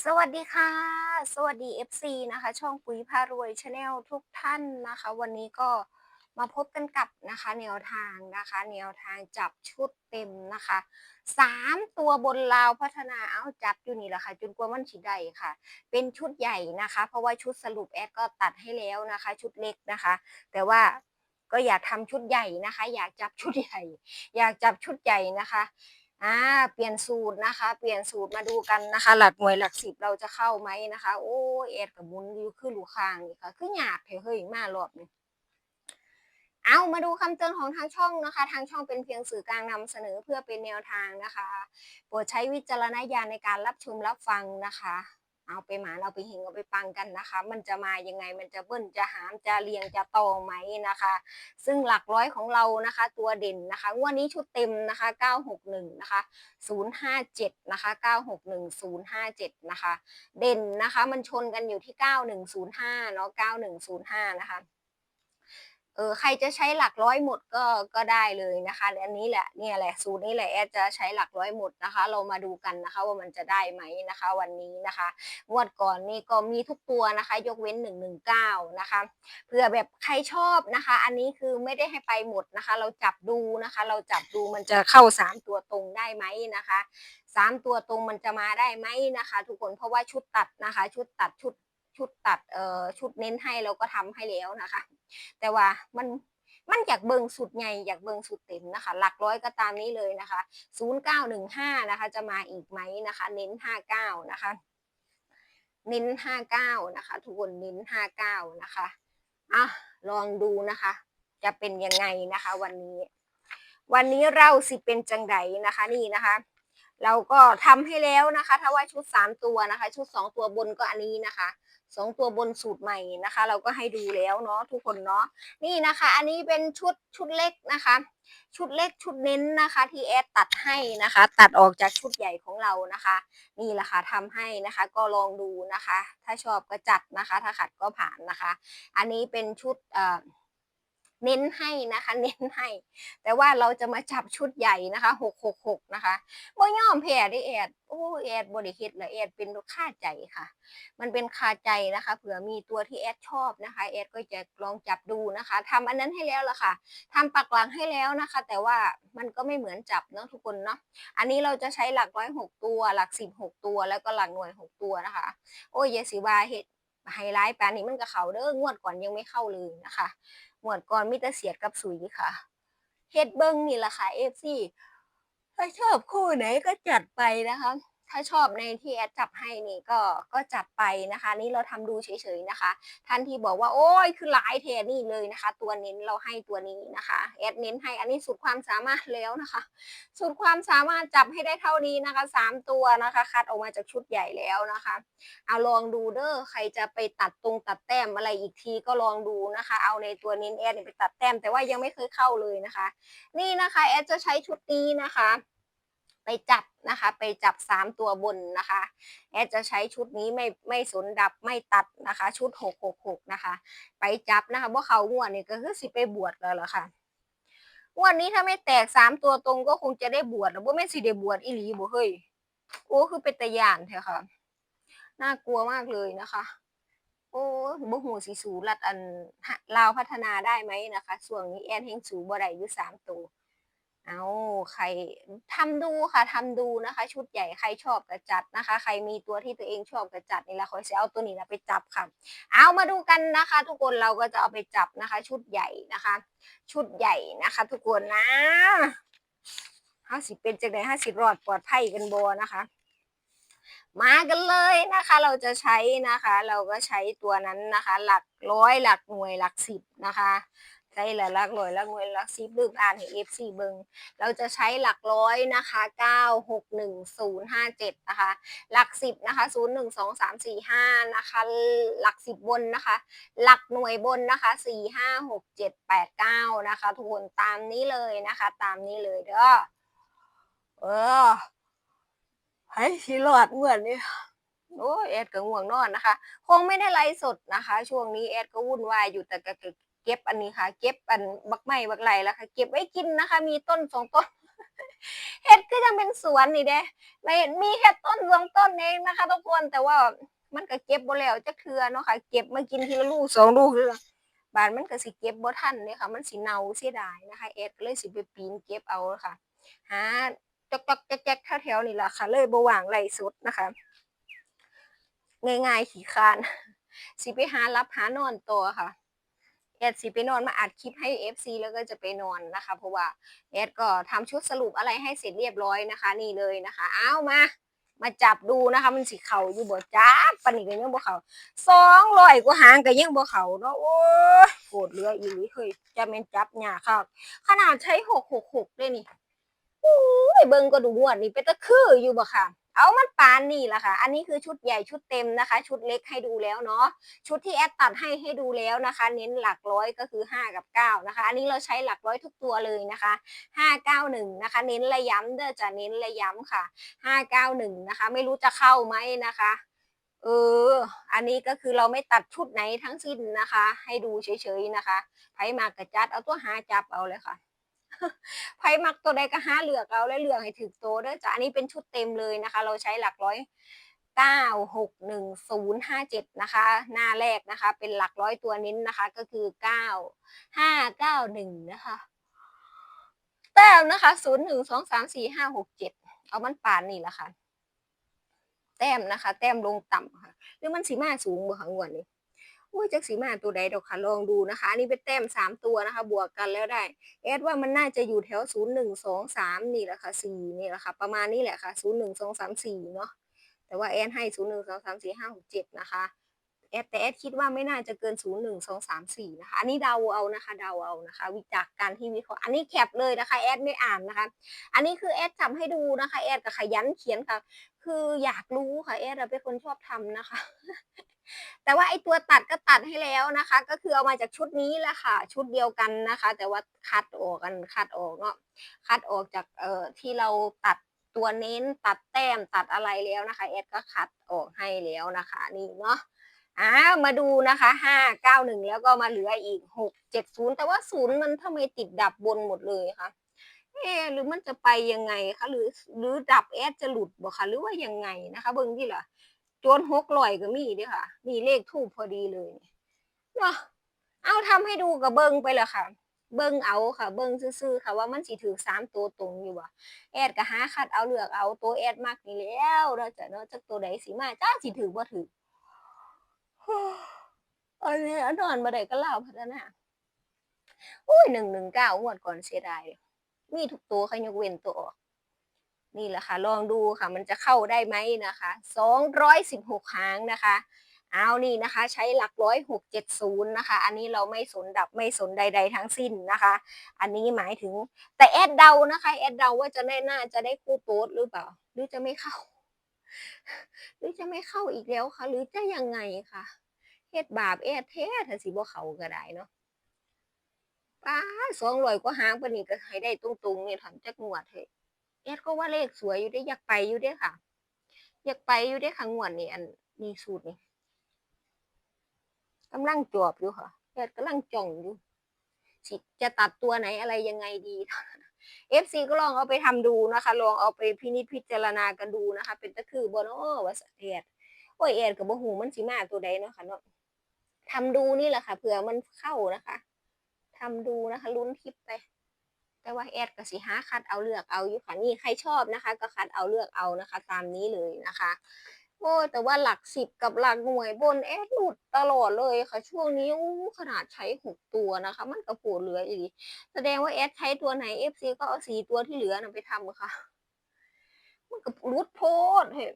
สวัสดีค่ะ สวัสดี FC นะคะ ช่องปุ๋ยพารวยชาแนลทุกท่านนะคะ วันนี้ก็มาพบกันกับนะคะ แนวทางนะคะ แนวทางจับชุดเต็มนะคะสามตัวบนลาวพัฒนาเอาจับอยู่นี่แหละค่ะจนกว่ามันสิได้ค่ะ เป็นชุดใหญ่นะคะ เพราะว่าชุดสรุปแอดก็ตัดให้แล้วนะคะ ชุดเล็กนะคะ แต่ว่าก็อยากทำชุดใหญ่นะคะ อยากจับชุดใหญ่ อยากจับชุดใหญ่นะคะ อ่าเปลี่ยนสูตรนะคะ เปลี่ยนสูตรมาดูกันนะคะ หลักหน่วยหลักสิบเราจะเข้าไหมนะคะ โอ้เอ็ดกับมุนอยู่คือลูกคางนี่ค่ะคือหยาบเฮ้ยมารอบนี้เอามาดูคำเตือนของทางช่องนะคะ ทางช่องเป็นเพียงสื่อกลางนำเสนอเพื่อเป็นแนวทางนะคะโปรดใช้วิจารณญาณในการรับชมรับฟังนะคะ เอาไปหมานเอาไปหิงเอาไปปังกันนะคะ มันจะมายังไงมันจะเบิ้ลจะหามจะเรียงจะตองไหมนะคะ ซึ่งหลักร้อยของเรานะคะ ตัวเด่นนะคะงวดนี้ชุดเต็มนะคะ 961 นะคะ 057 นะคะ 961 057 นะคะ เด่นนะคะ มันชนกันอยู่ที่ 9105 เนาะ9105 นะคะ เออใครจะใช้หลักร้อยหมดก็ก็ได้เลยนะคะอันนี้แหละเนี่ยแหละสูตรนี้แหละแอดจะใช้หลักร้อยหมดนะคะ เรามาดูกันนะคะว่ามันจะได้ไหมนะคะ วันนี้นะคะงวดก่อนนี่ก็มีทุกตัวนะคะ ยกเว้น 119 นะคะเผื่อแบบใครชอบนะคะ อันนี้คือไม่ได้ให้ไปหมดนะคะ เราจับดูนะคะ เราจับดูมันจะเข้า 3 ตัวตรงได้ไหมนะคะสามตัวตรงมันจะมาได้ไหมนะคะ ทุกคนเพราะว่าชุดตัดนะคะ ชุดตัดชุดชุดตัดเอ่อชุดเน้นให้เราก็ทำให้แล้วนะคะ แต่ว่ามันมันอยากเบิงสุดไงอยากเบิงสุดเต็มนะคะ หลักร้อยก็ตามนี้เลยนะคะ 0915 นะคะ จะมาอีกไหมนะคะ เน้น 59 นะคะ เน้น 59 นะคะ ทุกคนเน้น 59 นะคะอะลองดูนะคะ จะเป็นยังไงนะคะ วันนี้ วันนี้เราสิเป็นจังไดนะคะนี่นะคะเราก็ทำให้แล้วนะคะ ถ้าว่าชุด 3 ตัวนะคะ ชุด 2 ตัวบนก็อันนี้นะคะ สองตัวบนสูตรใหม่นะคะ เราก็ให้ดูแล้วเนาะทุกคนเนาะนี่นะคะ อันนี้เป็นชุดชุดเล็กนะคะ ชุดเล็กชุดเน้นนะคะ ที่แอดตัดให้นะคะ ตัดออกจากชุดใหญ่ของเรานะคะ นี่แหละค่ะทำให้นะคะก็ลองดูนะคะ ถ้าชอบก็จัดนะคะ ถ้าขัดก็ผ่านนะคะ อันนี้เป็นชุดเอ่อ เน้นให้นะคะ เน้นให้ แต่ว่าเราจะมาจับชุดใหญ่นะคะหกหกหกนะคะบ่ยอมแพ้ได้แอดโอ้แอดบริเฮ็ดและแอดเป็นค่าใจค่ะ มันเป็นคาใจนะคะ เผื่อมีตัวที่แอดชอบนะคะแอดก็จะลองจับดูนะคะทำอันนั้นให้แล้วละค่ะทำปักหลังให้แล้วนะคะ แต่ว่ามันก็ไม่เหมือนจับเนาะทุกคนเนาะอันนี้เราจะใช้หลักร้อยหกตัว หลักสิบหกตัว แล้วก็หลักหน่วยหกตัวนะคะ โอ้ยเยสิวาเห็ดไฮไลท์แปานนี้มันก็เขาเด้องวดก่อนยังไม่เข้าเลยนะคะ หมวดก่อนมิตรเสียดกับสุยค่ะเฮ็ดเบิ้งนี่แหละค่ะเอฟซีถ้าชอบคู่ไหนก็จัดไปนะคะ ถ้าชอบในที่แอดจับให้นี่ก็ก็จัดไปนะคะ นี่เราทำดูเฉยๆนะคะ ท่านที่บอกว่าโอ้ยคือหลายเทนี่เลยนะคะ ตัวเน้นเราให้ตัวนี้นะคะแอดเน้นให้อันนี้สุดความสามารถแล้วนะคะ สุดความสามารถจับให้ได้เท่านี้นะคะสามตัวนะคะ คัดออกมาจากชุดใหญ่แล้วนะคะเอาลองดูเด้อใครจะไปตัดตรงตัดแต้มอะไรอีกทีก็ลองดูนะคะ เอาในตัวเน้นแอดไปตัดแต้มแต่ว่ายังไม่เคยเข้าเลยนะคะ นี่นะคะแอดจะใช้ชุดนี้นะคะ ไปจับนะคะ ไปจับสามตัวบนนะคะ แอดจะใช้ชุดนี้ไม่ไม่สนดับไม่ตัดนะคะ ชุดหกหกหกนะคะ ไปจับนะคะเพราเขางวดนี่ก็คือสิไปบวชแล้วเหรอค่ะงวดนี้ถ้าไม่แตกสามตัวตรงก็คงจะได้บวชแล้วว่าไม่สิได้บวชอีหลีบ่เฮ้ยโอ้คือเป็นตะยานเถอะค่ะ น่ากลัวมากเลยนะคะ โอ้บ่หูสิสูรัดอันลาวพัฒนาได้ไหมนะคะ ส่วนนี้แอนเฮงสูบ่ได้อยู่สามตัว เอาใครทำดูค่ะทำดูนะคะ ชุดใหญ่ใครชอบกระจัดนะคะ ใครมีตัวที่ตัวเองชอบกระจัดนี่ละคอยเอาตัวนี้นะไปจับค่ะ เอามาดูกันนะคะ ทุกคนเราก็จะเอาไปจับนะคะ ชุดใหญ่นะคะ ชุดใหญ่นะคะ ทุกคนนะห้าสิบเป็นจังไดห้าสิบรอดปลอดภัยกันโบนะคะ มากันเลยนะคะ เราจะใช้นะคะ เราก็ใช้ตัวนั้นนะคะ หลักร้อยหลักหน่วยหลักสิบนะคะ ใช้หลักลักร้อยลักหน่วยลักสิบลืมอ่านให้เอฟซีเบิงเราจะใช้หลักร้อยนะคะเก้าหกหนึ่งศูนย์ห้าเจ็ดนะคะ หลักสิบนะคะศูนย์หนึ่งสองสามสี่ห้านะคะ หลักสิบบนนะคะ หลักหน่วยบนนะคะสี่ห้าหกเจ็ดแปดเก้านะคะ ทุกคนตามนี้เลยนะคะ ตามนี้เลยเด้อเออให้ชีหลอดเหมือนนี่โอ้แอดก็ง่วงนอนนะคะ คงไม่ได้ไลฟ์สดนะคะ ช่วงนี้แอดก็วุ่นวายอยู่แต่ก็ เก็บอันนี้ค่ะ เก็บอันบักไม้บักไหลแล้วค่ะ เก็บไว้กินนะคะ มีต้นสองต้นเห็ดก็ยังเป็นสวนนี่เด้ไม่เห็นมีแค่ต้นรวงต้นเองนะคะทุกคนแต่ว่ามันก็เก็บบ่แล้วจะเทือเนาะค่ะ เก็บมากินทีละลูกสองลูกเลยบานมันก็สิเก็บบ่ทันเนี่ยค่ะ มันสิเน่าเสียดายนะคะเอ็ดก็เลยสิไปปีนเก็บเอาค่ะหาจอกแจ๊กๆแถวๆนี่แหละค่ะ เลยบ่ว่างไหลสุดนะคะ ง่ายๆขี่คานสิไปหารับหานอนตัวค่ะ แอดสิไปนอนมาอัดคลิปให้ FC แล้วก็จะไปนอนนะคะ เพราะว่าแอดก็ทำชุดสรุปอะไรให้เสร็จเรียบร้อยนะคะ นี่เลยนะคะเอามา มาจับดูนะคะ มันสิเข่าอยู่บ่จ้าปานนี้ก็ยังบ่เขาสองร้อยกว่าหางก็ยังบ่เขาเนาะโอ้ยโกรธเหลืออีหลีเฮ้ยจะแม่นจับหยาค่ะขนาดใช้หกหกหกด้วยนี่โอ้ยเบิ่งก็ดูงวดนี่เป็นตะคืออยู่บ่ค่ะ เอามันปานนี่แหละค่ะ อันนี้คือชุดใหญ่ชุดเต็มนะคะ ชุดเล็กให้ดูแล้วเนาะ ชุดที่แอดตัดให้ให้ดูแล้วนะคะ เน้นหลักร้อยก็คือ 5 กับ 9 นะคะ อันนี้เราใช้หลักร้อยทุกตัวเลยนะคะ 591 นะคะ เน้นระย้ำเด้อจะเน้นระย้ำค่ะ 591 นะคะ ไม่รู้จะเข้าไหมนะคะเออ อันนี้ก็คือเราไม่ตัดชุดไหนทั้งสิ้นนะคะ ให้ดูเฉยๆนะคะไผมากระจัดเอาตัวหาจับเอาเลยค่ะ ไพ่มักตัวใดก็ห้าเหลือกเอาและเหลือกให้ถึกตัวเด้อจ้ะอันนี้เป็นชุดเต็มเลยนะคะ เราใช้หลักร้อยเก้าหกหนึ่งศูนย์ห้าเจ็ดนะคะ หน้าแรกนะคะ เป็นหลักร้อยตัวเน้นนะคะ ก็คือเก้าห้าเก้าหนึ่งนะคะแต้มนะคะศูนย์หนึ่งสองสามสี่ห้าหกเจ็ดเอามันป่านนี่แหละค่ะ แต้มนะคะ แต้มลงต่ำค่ะ หรือมันสีมาสูงบ่คะงวดนี้ อ้ยจักสีมาตัวใดดอกค่ะลองดูนะคะอันนี้เป็นแต้มสามตัวนะคะ บวกกันแล้วได้เอดว่ามันน่าจะอยู่แถวศูนย์หนึ่งสองสามนี่แหละค่ะสี่นี่แหละค่ะ ประมาณนี้แหละค่ะศูนย์หนึ่งสองสามสี่เนาะแต่ว่าแอดให้ศูนย์หนึ่งสองสามสี่ห้าหกเจ็ดนะคะแอดแต่แอดคิดว่าไม่น่าจะเกินศูนย์หนึ่งสองสามสี่นะคะ อันนี้เดาเอานะคะ เดาเอานะคะ วิจากการที่วิเคราะห์ อันนี้แคปเลยนะคะ แอดไม่อ่านนะคะ อันนี้คือแอดจำให้ดูนะคะ แอดกับขยันเขียนค่ะ คืออยากรู้ค่ะ แอดเป็นคนชอบทำนะคะแต่ว่าไอตัวตัดก็ตัดให้แล้วนะคะ ก็คือเอามาจากชุดนี้แหละค่ะ ชุดเดียวกันนะคะ แต่ว่าคัดออกกันคัดออกเนาะคัดออกจากเอ่อที่เราตัดตัวเน้นตัดแต้มตัดอะไรแล้วนะคะแอดก็คัดออกให้แล้วนะคะ นี่เนาะอ่ามาดูนะคะห้าเก้าหนึ่งแล้วก็มาเหลืออีกหกเจ็ดศูนย์แต่ว่าศูนย์มันทำไมติดดับบนหมดเลยคะเอ๊หรือมันจะไปยังไงคะหรือหรือดับแอดจะหลุดบ่คะหรือว่ายังไงนะคะ เบิ่งที่ละ จนหกลอยก็มีเด้ค่ะ มีเลขทูบพอดีเลยเนาะเอาทำให้ดูกับเบิ้งไปเลยค่ะ เบิ้งเอาค่ะ เบิ้งซื่อๆค่ะ ว่ามันสิถือสามตัวตรงอยู่บ่แอดก็หาคัดเอาเลือกเอาตัวแอดมากนี่แล้วเราจะเนาะจากตัวใดสิมาจ้าสิถือบ่ถืออันนี้นอนมาได้ก็เล่าพัฒนาอุ้ยหนึ่งหนึ่งเก้างวดก่อนเสียดายมีทุกตัวค่ะยกเว้นตัวออก นี่แหละค่ะ ลองดูค่ะ มันจะเข้าได้ไหมนะคะสองร้อยสิบหกครั้งนะคะ เอานี่นะคะ ใช้หลักร้อยหกเจ็ดศูนย์นะคะ อันนี้เราไม่สนดับไม่สนใด ๆ ทั้งสิ้นนะคะ อันนี้หมายถึง แต่แอดเดานะคะแอดเดาว่าจะได้น่าจะได้คู่โต๊ดหรือเปล่า หรือจะไม่เข้า หรือจะไม่เข้าอีกแล้วคะหรือจะยังไงคะเฮ็ดบาปแอดแท้ถ้าสิบ่เขาก็ได้เนาะป้าสองร้อยก็หางปนนี้ก็ให้ได้ตรงๆเนี่ยถอนจักงวดเถอะ แอดก็ว่าเลขสวยอยู่ได้อยากไปอยู่ได้ค่ะ อยากไปอยู่ได้ค่ะงวดนี่อันนี้สูตรนี่กำลังจวบอยู่ค่ะแอดกำลังจ่องอยู่สิจะตัดตัวไหนอะไรยังไงดีเอฟซีก็ลองเอาไปทำดูนะคะ ลองเอาไปพินิจพิจารณากันดูนะคะ เป็นตะคือบนโอ้ว่าแอดโอ้ยแอดกับบ่หูมันสิมาตัวใดเนาะค่ะเนาะทำดูนี่แหละค่ะเผื่อมันเข้านะคะทำดูนะคะลุ้นคลิปไป แต่ว่าแอดก็สิหาคัดเอาเลือกเอาอยู่ค่ะนี่ใครชอบนะคะ ก็คัดเอาเลือกเอานะคะ ตามนี้เลยนะคะโอ้แต่ว่าหลักสิบกับหลักหน่วยบนแอดหลุดตลอดเลยค่ะ ช่วงนี้ขนาดใช้หกตัวนะคะ มันกระโปดเหลืออีกแสดงว่าแอดใช้ตัวไหนเอฟซีก็เอาสีตัวที่เหลือนะไปทำค่ะ มันก็รุดโพดเห็น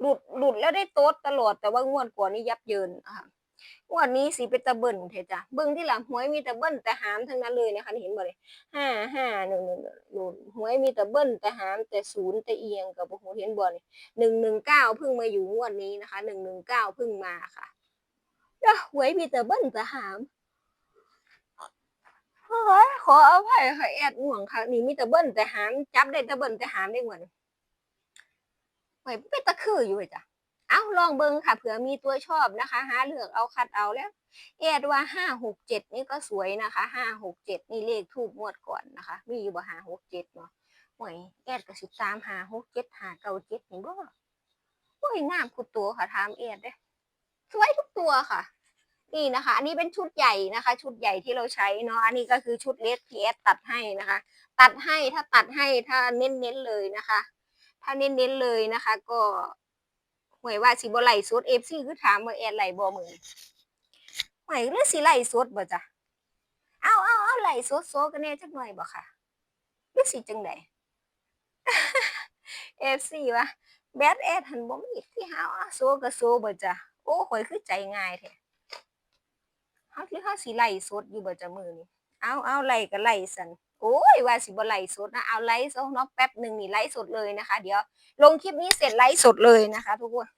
หลุดหลุดแล้วได้โต๊ดตลอดแต่ว่างวดก่อนนี้ยับเยินค่ะ งวดนี้สีเป็นตะเบิ่นเถอะจ้ะเบิ่งที่หลังหวยมีต่เบิ่นแต่หามทั้งนั้นเลยนะคะเห็นบ่เลยห้าห้าหนึ่งหนึ่งหลุดหวยมีต่เบิ่นแต่หามแต่ศูนย์แต่เอียงกับโอ้โหเห็นบ่เลยหนึ่งหนึ่งเก้าเพิ่งมาอยู่งวดนี้นะคะหนึ่งหนึ่งเก้าเพิ่งมาค่ะแล้วหวยมีต่เบิ่นแต่หามขออภัยค่ะแอดห่วงค่ะนี่มีต่เบิ่นแต่หามจับได้ต่เบิ่นแต่หามได้เหมือนหวยเป็นตะคืออยู่เลยจ้ะ เอาลองเบิ่งค่ะเผื่อมีตัวชอบนะคะ หาเลือกเอาคัดเอาแล้วแอดว่าห้าหกเจ็ดนี่ก็สวยนะคะห้าหกเจ็ดนี่เลขทูบงวดก่อนนะคะ มีอยู่บ่ห้าหกเจ็ดเนาะหวยแอดก็สิตามห้าหกเจ็ดห้าเก้าเจ็ดนี่บ่โอ้ยงามกุตัวค่ะถามแอดเด้สวยทุกตัวค่ะ นี่นะคะ อันนี้เป็นชุดใหญ่นะคะ ชุดใหญ่ที่เราใช้เนาะอันนี้ก็คือชุดเล็กที่แอดตัดให้นะคะ ตัดให้ถ้าตัดให้ถ้าเน้นๆเลยนะคะ ถ้าเน้นๆเลยนะคะ ก็ วยว่าสิบ่ไหลสดเอฟซีคือถามว่าแอดไหลบ่มือหวยหรือสิไหลสดบ่จ้ะเอาเอาเอาไหลสดโซกันแน่จักหน่อยบ่ค่ะหรือสิจังไดเอฟซีวะแบดแอดหันบ่มีที่หาวโซก็โซบ่จ้ะโอ้หวยคือใจง่ายแท้เฮาคือเฮาสิไหลสดอยู่บ่จ้ะมือนี้เอาเอาไหลก็ไหลสั่น โอ้ยว่าสิบ่ไหลสดนะเอาไหลซะเนาะแป๊บหนึ่งนี่ไหลสดเลยนะคะ เดี๋ยวลงคลิปนี้เสร็จไลฟ์สดเลยนะคะทุกคน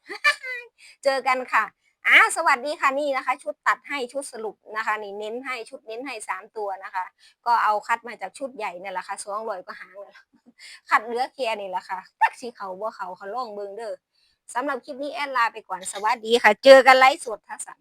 เจอกันค่ะอ่าสวัสดีค่ะนี่นะคะ ชุดตัดให้ชุดสรุปนะคะ นี่เน้นให้ชุดเน้นให้สามตัวนะคะ ก็เอาคัดมาจากชุดใหญ่นี่แหละค่ะสองรอยก็หางเลยคัดเลือแค่นี่แหละค่ะตักสีเขาบ่เขาเขาล่องเบิงเด้อสำหรับคลิปนี้แอดลาไปก่อนสวัสดีค่ะ เจอกันไลฟ์สดทักษะ